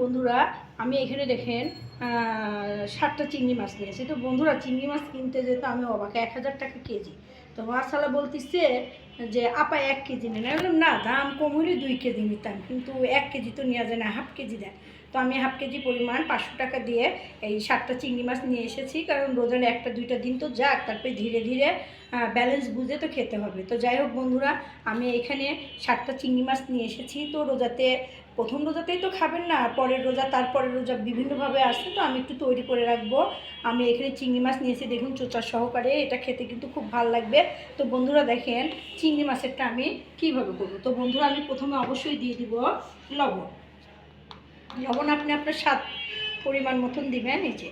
বন্ধুরা, আমি এখানে দেখেন ষাটটা চিংড়ি মাছ নিয়েছি। তো বন্ধুরা, চিংড়ি মাছ কিনতে যেতে আমি অবাক, এক হাজার টাকা কেজি। তো মাছালা বলতেছে যে, আপা, এক কেজি নেন। বললাম, না, দাম কম হলে দুই কেজি নিতাম, কিন্তু এক কেজি তো নেওয়া যায় না, হাফ কেজি দেন। তো আমি হাফ কেজি পরিমাণ পাঁচশো টাকা দিয়ে এই সাতটা চিংড়ি মাছ নিয়ে এসেছি, কারণ রোজার একটা, দুইটা দিন তো যাক, তারপরে ধীরে ধীরে ব্যালেন্স বুঝে তো খেতে হবে। তো যাই হোক বন্ধুরা, আমি এখানে সাতটা চিংড়ি মাছ নিয়ে এসেছি। তো রোজাতে প্রথম রোজাতেই তো খাবেন না পরের রোজা, তারপরের রোজা বিভিন্নভাবে আসছে তো আমি একটু তৈরি করে রাখব। আমি এখানে চিংড়ি মাছ নিয়েছি, দেখুন চোচা সহকারে, এটা খেতে কিন্তু খুব ভালো লাগবে। তো বন্ধুরা দেখেন, চিংড়ি মাছেরটা আমি কীভাবে করব? তো বন্ধুরা, আমি প্রথমে অবশ্যই দিয়ে দিব লবণ। লবণ আপনি আপনার স্বাদ পরিমাণ মতন দিবেন, এই যে।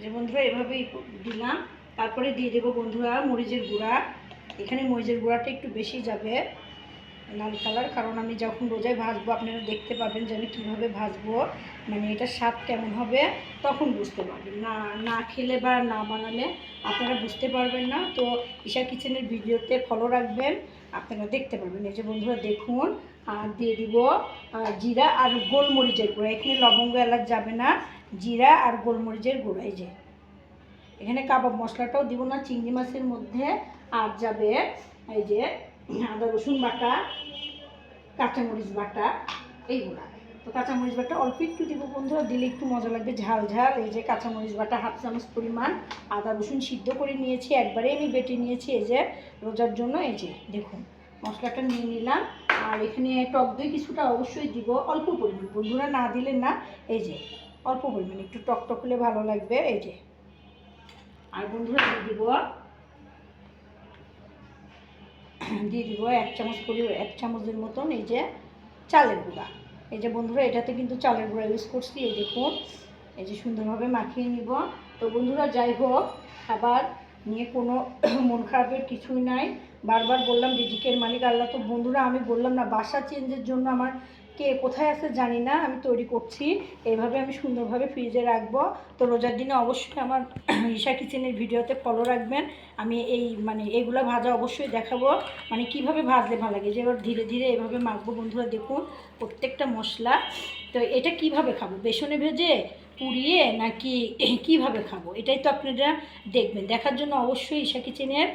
যে বন্ধুরা, এভাবেই দিলাম। তারপরে দিয়ে দেবো বন্ধুরা মরিচের গুঁড়া। এখানে মরিচের গুঁড়াটা একটু বেশি যাবে। লাল কালার, কারণ আমি যখন রোজায় ভাজবো আপনারা দেখতে পাবেন যে আমি কীভাবে ভাজবো মানে এটা স্বাদ কেমন হবে, তখন বুঝতে পারবেন। না না খেলে বা না বানালে আপনারা বুঝতে পারবেন না। তো ঈশা কিচেনের ভিডিওতে ফলো রাখবেন, আপনারা দেখতে পারবেন। এই যে বন্ধুরা, দেখুন, আর দিয়ে দিব জিরা আর গোলমরিচের গুঁড়া। এখানে লবঙ্গ এলাচ যাবে না, জিরা আর গোলমরিচের গুঁড়া, এই যে। এখানে কাবাব মশলাটাও দিব না, চিংড়ি মাছের মধ্যে আর যাবে, এই যে আদা রসুন বাটা কাঁচামরিচ বাটা, এইগুলা। তো কাঁচামরিচ বাটা অল্প একটু দিব বন্ধুরা, দিলে একটু মজা লাগবে ঝাল ঝাল এই যে কাঁচামরিচ বাটা হাফ চামচ পরিমাণ আদা রসুন সিদ্ধ করে নিয়েছি, একবারে আমি বেটে নিয়েছি এই যে রোজার জন্য। এই যে দেখুন, মশলাটা নিয়ে নিলাম। আর এখানে টক দই কিছুটা অবশ্যই দিব, অল্প পরিমাণ। বন্ধুরা না দিলে না, এই যে অল্প পরিমাণ, একটু টক টক হলে ভালো লাগবে। এই যে। আর বন্ধুরা দিব দিয়ে দিব এক চামচ পরি এক চামচের মতন এই যে চালের গুঁড়া। এই যে বন্ধুরা, এটাতে কিন্তু চালের গুঁড়া ইউজ করছি, এই দেখুন। এই যে সুন্দরভাবে মাখিয়ে নিব। তো বন্ধুরা, যাই হোক খাবার নিয়ে কোনো মন খারাপের কিছুই নাই। বারবার বললাম, রিজিকের মালিক আল্লাহ তো, বন্ধুরা, আমি বললাম না, বাসা চেঞ্জের জন্য আমার কে কোথায় আছে জানি না, আমি তৈরি করছি। এইভাবে আমি সুন্দরভাবে ফ্রিজে রাখব। তো রোজার দিনে অবশ্যই আমার ঈশা কিচেনের ভিডিওতে ফলো রাখবেন। আমি এই মানে এগুলো ভাজা অবশ্যই দেখাবো। মানে কীভাবে ভাজলে ভালো লাগে? যে এবার ধীরে ধীরে এভাবে মাখবো বন্ধুরা, দেখুন প্রত্যেকটা মশলা। তো এটা কীভাবে খাব? বেসনে ভেজে, পুড়িয়ে, নাকি কীভাবে খাব? এটাই তো আপনারা দেখবেন। দেখার জন্য অবশ্যই ঈশা কিচেনের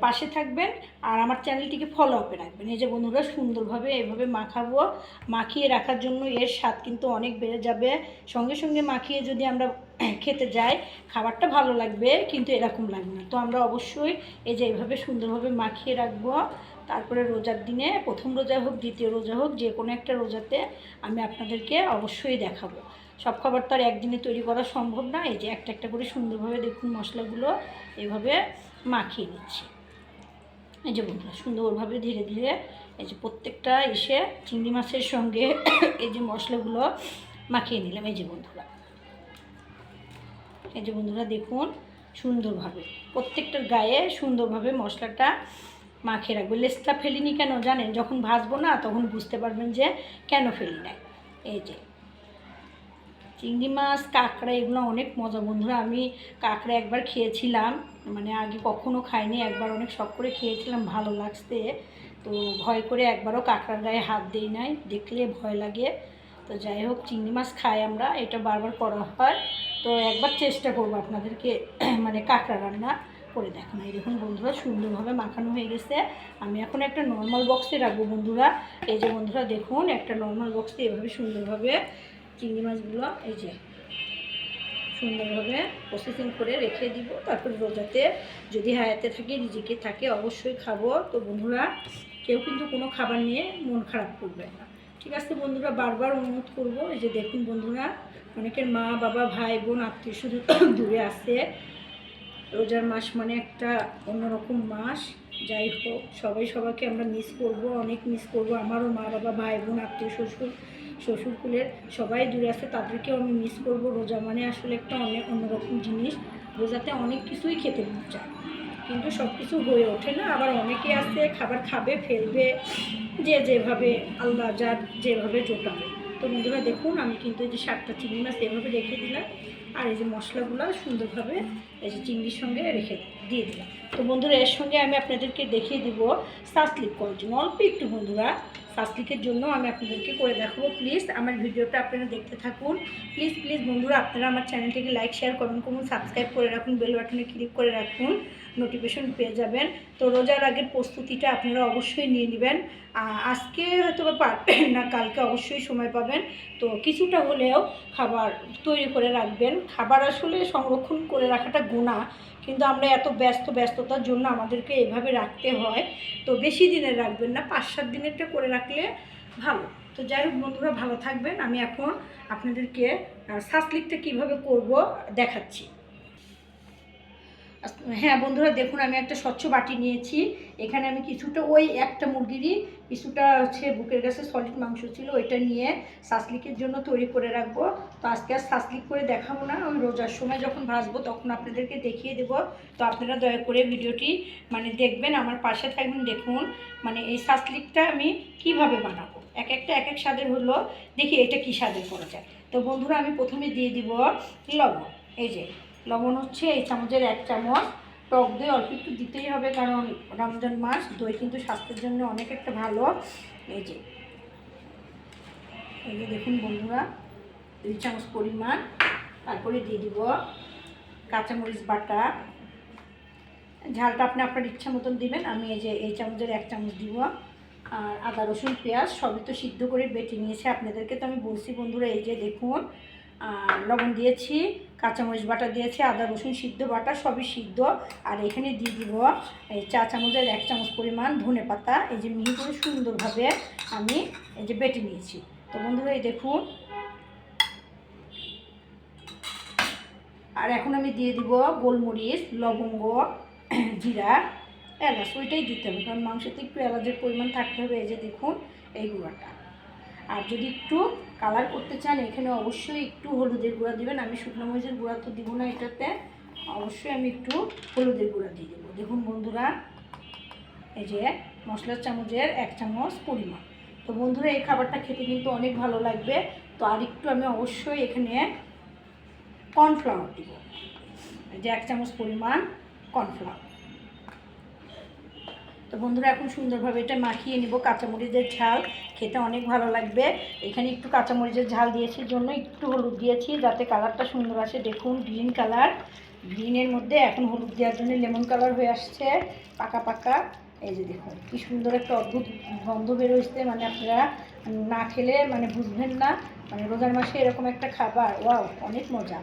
পাশে থাকবেন আর আমার চ্যানেলটিকে ফলো আপে রাখবেন। এই যে বন্ধুরা, সুন্দরভাবে এভাবে মাখাবো, মাখিয়ে রাখার জন্য এর স্বাদ কিন্তু অনেক বেড়ে যাবে। সঙ্গে সঙ্গে মাখিয়ে যদি আমরা খেতে যাই, খাবারটা ভালো লাগবে, কিন্তু এরকম লাগবে না। তো আমরা অবশ্যই এই যে এইভাবে সুন্দরভাবে মাখিয়ে রাখব। তারপরে রোজার দিনে, প্রথম রোজা হোক, দ্বিতীয় রোজা হোক, যে কোনো একটা রোজাতে আমি আপনাদেরকে অবশ্যই দেখাবো। সব খাবার তো আর একদিনে তৈরি করা সম্ভব না। এই যে একটা একটা করে সুন্দরভাবে দেখুন মশলাগুলো, এভাবে মাখিয়ে নিচ্ছি। এই যে বন্ধুরা, সুন্দরভাবে ধীরে ধীরে এই যে প্রত্যেকটা এসে চিংড়ি মাছের সঙ্গে এই যে মশলাগুলো মাখিয়ে নিলাম। এই যে বন্ধুরা, এই যে বন্ধুরা দেখুন সুন্দরভাবে প্রত্যেকটার গায়ে সুন্দরভাবে মশলাটা মাখিয়ে রাখব। লেসটা ফেলিনি কেন জানেন? যখন ভাজবো না, তখন বুঝতে পারবেন যে কেন ফেলি নাই। এই যে চিংড়ি মাছ, কাঁকড়া, এগুলো অনেক মজা। বন্ধুরা, আমি কাঁকড়া একবার খেয়েছিলাম। মানে আগে কখনো খাইনি, একবার অনেক শখ করে খেয়েছিলাম ভালো লাগছে। তো ভয় করে একবারও কাঁকড়ার গায়ে হাত দিই নাই, দেখলে ভয় লাগে। তো যাই হোক, চিংড়ি মাছ খাই আমরা, এটা বারবার করা হয়। তো একবার চেষ্টা করব আপনাদেরকে মানে কাঁকড়া রান্না করে দেখানো। এই দেখুন বন্ধুরা, সুন্দরভাবে মাখানো হয়ে গেছে। আমি এখন একটা নর্মাল বক্সে রাখব বন্ধুরা। এই যে বন্ধুরা, দেখুন একটা নর্মাল বক্সে এভাবে সুন্দরভাবে চিংড়ি মাছগুলো, এই যে সুন্দরভাবে প্রসেসিং করে রেখে দিব। তারপর রোজাতে যদি হায়াতে থাকে, রিজিকে থাকে, অবশ্যই খাব। তো বন্ধুরা, কেউ কিন্তু কোনো খাবার নিয়ে মন খারাপ করবে না। ঠিক আছে বন্ধুরা, বারবার অনুরোধ করব, এই যে দেখুন বন্ধুরা, অনেকের মা, বাবা, ভাই, বোন, আত্মীয় শুধু দূরে আসে রোজার মাস মানে একটা অন্যরকম মাস। যাই হোক, সবাই সবাইকে আমরা মিস করব, অনেক মিস করব। আমারও মা, বাবা, ভাই, বোন, আত্মীয়, শ্বশুর শ্বশুরকুলের সবাই দূরে আছে, তাদেরকেও আমি মিস করব। রোজা মানে আসলে একটা অনেক অন্যরকম জিনিস। রোজাতে অনেক কিছুই খেতে চায়। কিন্তু সব কিছু হয়ে ওঠে না। আবার অনেকে আছে, খাবার খাবে, ফেলবে, যে যেভাবে আল্লাহ যার যেভাবে জোটাবে। তো বন্ধুরা, দেখুন, আমি কিন্তু এই যে সাতটা চিংড়ি মাছ এভাবে রেখে দিলাম। আর এই যে মশলাগুলো সুন্দরভাবে এই যে চিংড়ির সঙ্গে রেখে দিয়ে দিলাম। তো বন্ধুরা, এর সঙ্গে আমি আপনাদেরকে দেখিয়ে দিব সাসলিক জন্য। অল্প একটু বন্ধুরা, সাসলিকের জন্য আমি আপনাদেরকে করে দেখাবো। প্লিজ, আমার ভিডিওটা আপনারা দেখতে থাকুন। প্লিজ প্লিজ বন্ধুরা, আপনারা আমার চ্যানেলটিকে লাইক, শেয়ার করুন করুন, সাবস্ক্রাইব করে রাখুন, বেল বাটনে ক্লিক করে রাখুন, নোটিফিকেশন পেয়ে যাবেন। তো রোজার আগের প্রস্তুতিটা আপনারা অবশ্যই নিয়ে নেবেন। আজকে হয়তো বা পারবেন না, কালকে অবশ্যই সময় পাবেন। তো কিছুটা হলেও খাবার তৈরি করে রাখবেন। খাবার আসলে সংরক্ষণ করে রাখাটা গুণা, কিন্তু আমরা এত ব্যস্ত ব্যস্ততার জন্য আমাদেরকে এভাবে রাখতে হয়। তো বেশি দিনের রাখবেন না, পাঁচ সাত দিনেরটা করে রাখলে ভালো। তো যাই হোক বন্ধুরা, ভালো থাকবেন। আমি এখন আপনাদেরকে শ্বাসলিকটা কীভাবে করব দেখাচ্ছি। হ্যাঁ বন্ধুরা, দেখুন আমি একটা স্বচ্ছ বাটি নিয়েছি। এখানে আমি কিছুটা ওই একটা মুরগিরই কিছুটা হচ্ছে বুকের কাছে সলিড মাংস ছিল, ওইটা নিয়ে সাসলিকের জন্য তৈরি করে রাখব। তো আজকে আর সাসলিক করে দেখাবো না, ওই রোজার সময় যখন ভাসবো তখন আপনাদেরকে দেখিয়ে দেবো। তো আপনারা দয়া করে ভিডিওটি মানে দেখবেন, আমার পাশে থাকবেন, দেখুন মানে এই সাসলিকটা আমি কীভাবে বানাবো। এক একটা, এক এক স্বাদের হলো, দেখি এটা কী স্বাদের করা যায়। তো বন্ধুরা, আমি প্রথমে দিয়ে দিব লবণ। এই যে, লবণ হচ্ছে এই চামচের এক চামচ টক দই অল্প একটু দিতেই হবে, কারণ রমজান মাস, দই কিন্তু স্বাস্থ্যের জন্য অনেক একটা ভালো। এই যে এই যে দেখুন বন্ধুরা, দুই চামচ পরিমাণ, তারপরে দিয়ে দিব কাঁচামরিচ বাটা। ঝালটা আপনি আপনার ইচ্ছা মতন দিবেন, আমি এই যে এই চামচের এক চামচ দিব। আর আদা রসুন, পেঁয়াজ, সবই তো সিদ্ধ করে বেটে নিয়েছে। আপনাদেরকে তো আমি বলছি বন্ধুরা, এই যে দেখুন লবণ দিয়েছি, কাঁচামরিচ বাটা দিয়েছি, আদা, রসুন সিদ্ধ বাটা সবই সিদ্ধ। আর এখানে দিয়ে দিব এই চা চামচের এক চামচ পরিমাণ ধনে পাতা। এই যে মিহি করে সুন্দরভাবে আমি এই যে বেটে নিয়েছি। তো বন্ধুরা, এই দেখুন। আর এখন আমি দিয়ে দিব গোলমরিচ, লবঙ্গ, জিরা, এলাচ। ওইটাই দিতে হবে, কারণ মাংসতে একটু এলাচের পরিমাণ থাকতে হবে। এই যে দেখুন, এই গুঁড়াটা। আর যদি একটু কালার করতে চান, এখানে অবশ্যই একটু হলুদের গুঁড়া দিবেন। আমি শুকনো মরিচের গুঁড়া তো দিব না এটাতে। অবশ্যই আমি একটু হলুদের গুঁড়া দিয়ে দেবো। দেখুন বন্ধুরা, এই যে মশলার চামচের এক চামচ পরিমাণ। তো বন্ধুরা, এই খাবারটা খেতে কিন্তু অনেক ভালো লাগবে। তো আর একটু আমি অবশ্যই এখানে কর্নফ্লাওয়ার দিব। এই যে এক চামচ পরিমাণ কর্নফ্লাওয়ার তো বন্ধুরা, এখন সুন্দরভাবে এটা মাখিয়ে নিব। কাঁচামরিচের ঝাল খেতে অনেক ভালো লাগবে। এখানে একটু কাঁচামরিচের ঝাল দিয়েছি জন্য একটু হলুদ দিয়েছি যাতে কালারটা সুন্দর আসে। দেখুন, গ্রিন কালার। গ্রিনের মধ্যে এখন হলুদ দেওয়ার জন্য লেমন কালার হয়ে আসছে, পাকা পাকা। এই যে দেখুন, কি সুন্দর একটা অদ্ভুত গন্ধ বেরোচ্ছে। মানে আপনারা না খেলে মানে বুঝবেন না। মানে রোজার মাসে এরকম একটা খাবার, ওয়াও, অনেক মজা।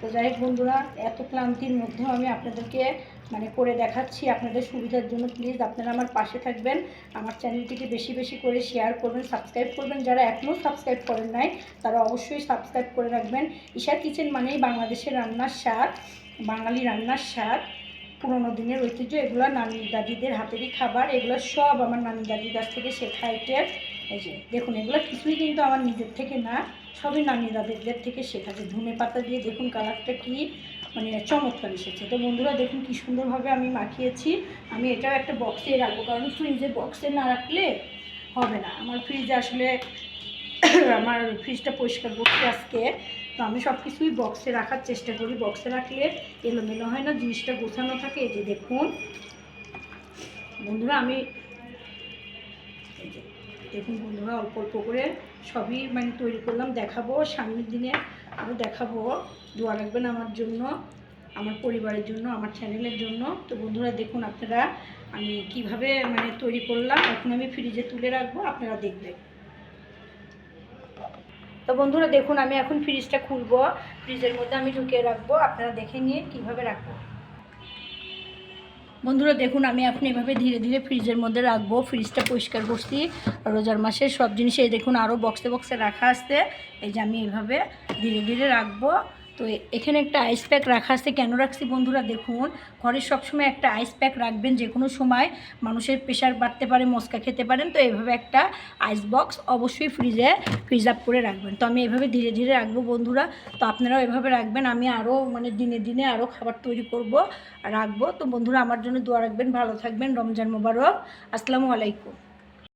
তো যাই হোক বন্ধুরা, এত ক্লান্তির মধ্যেও আমি আপনাদেরকে মানে করে দেখাচ্ছি আপনাদের সুবিধার জন্য প্লিজ আপনারা আমার পাশে থাকবেন। আমার চ্যানেলটিকে বেশি বেশি করে শেয়ার করবেন সাবস্ক্রাইব করবেন। যারা এখনও সাবস্ক্রাইব করেন নাই, তারা অবশ্যই সাবস্ক্রাইব করে রাখবেন। ঈশার কিচেন মানেই বাংলাদেশের রান্নার স্বাদ, বাঙালি রান্নার স্বাদ, পুরোনো দিনের ঐতিহ্য, এগুলো নানি দাদিদের হাতেরই খাবার, এগুলো সব আমার নানি দাদির কাছ থেকে শেখা আইটেম এই যে, দেখুন, এগুলো কিছুই কিন্তু আমার নিজের থেকে না, সবই নানি দাদিদের থেকে শেখা। যে ধনে পাতা দিয়ে দেখুন কালারটা কি মানে চমৎকার এসেছে। তো বন্ধুরা দেখুন কি সুন্দরভাবে আমি মাখিয়েছি। আমি এটাও একটা বক্সে রাখব, কারণ ফ্রিজে বক্সে না রাখলে হবে না। আমার ফ্রিজে আসলে আমার ফ্রিজটা পরিষ্কার করতে আজকে। তো আমি সব কিছুই বক্সে রাখার চেষ্টা করি। বক্সে রাখলে এলোমেলো হয় না, জিনিসটা গোছানো থাকে। এই যে দেখুন। বন্ধুরা আমি দেখুন বন্ধুরা অল্প অল্প করে সবই মানে তৈরি করলাম। দেখাবো সামনের দিনে আরও দেখাবো। দোয়া রাখবেন আমার জন্য, আমার পরিবারের জন্য, আমার চ্যানেলের জন্য। তো বন্ধুরা, দেখুন আপনারা, আমি কীভাবে মানে তৈরি করলাম, এখন আমি ফ্রিজে তুলে রাখব, আপনারা দেখবেন। তো বন্ধুরা, দেখুন, আমি এখন ফ্রিজটা খুলবো। ফ্রিজের মধ্যে আমি ঢুকিয়ে রাখব। আপনারা দেখে নিয়ে কীভাবে রাখব। বন্ধুরা, দেখুন, আমি এখন এভাবে ধীরে ধীরে ফ্রিজের মধ্যে রাখব। ফ্রিজটা পরিষ্কার করছি রোজার মাসে সব জিনিস এই দেখুন আরও বক্সে বক্সে রাখা আসতে এই যে আমি এভাবে ধীরে ধীরে রাখব। তো এখানে একটা আইস প্যাক রাখা আছে। কেন রাখছি বন্ধুরা? দেখুন, ঘরে সবসময় একটা আইস প্যাক রাখবেন যে কোনো সময়। মানুষের প্রেশার বাড়তে পারে মস্কা খেতে পারেন। তো এভাবে একটা আইস বক্স অবশ্যই ফ্রিজে আপ করে রাখবেন। তো আমি এভাবে ধীরে ধীরে রাখব বন্ধুরা। তো আপনারাও এভাবে রাখবেন। আমি আরও মানে দিনে দিনে আরও খাবার তৈরি করব, রাখব। তো বন্ধুরা, আমার জন্য দোয়া রাখবেন। ভালো থাকবেন। রমজান মোবারক। আসসালামু আলাইকুম।